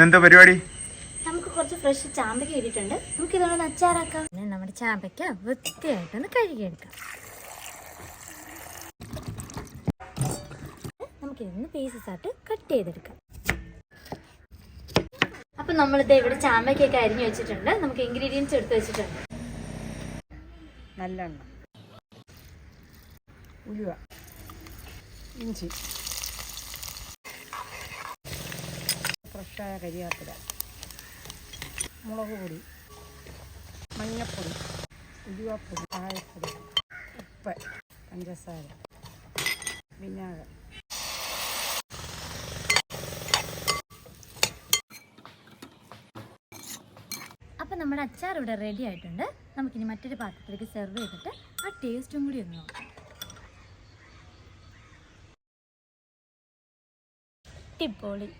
ഇന്നെന്താ പരിപാടി? നമുക്ക് കുറച്ച് ഫ്രഷ് ചാമ്പയ്ക്ക കിട്ടിയിട്ടുണ്ട്. നമുക്ക് ഇതൊന്ന് അച്ചാറാക്കാം. പിന്നെ നമ്മുടെ ചാമ്പയ്ക്ക വൃത്തിയായിട്ടൊന്ന് കഴുകിയെടുക്കാം. നമുക്ക് ഇതൊന്ന് പീസസ് ആയിട്ട് കട്ട് ചെയ്തെടുക്കാം. അപ്പൊ നമ്മളിത് ഇവിടെ ചാമ്പയ്ക്കൊക്കെ അരിഞ്ഞു വെച്ചിട്ടുണ്ട്. നമുക്ക് ഇൻഗ്രീഡിയൻസ് എടുത്ത് വെച്ചിട്ടുണ്ട്. നല്ലെണ്ണ ഉലുവ ഇഞ്ചി ഫ്രഷായ കരിയാപ്പില. മുളക് പൊടി മഞ്ഞപ്പൊടി ഉരുവാപ്പൊടി കായപ്പൊടി ഉപ്പ് പഞ്ചസാര വിനാഗർ. അപ്പം നമ്മുടെ അച്ചാർ ഇവിടെ റെഡി ആയിട്ടുണ്ട്. നമുക്കിനി മറ്റൊരു പാത്രത്തിലേക്ക് സെർവ് ചെയ്തിട്ട് ആ ടേസ്റ്റും കൂടി ഒന്ന് നോക്കാം. ടിപ്പോളി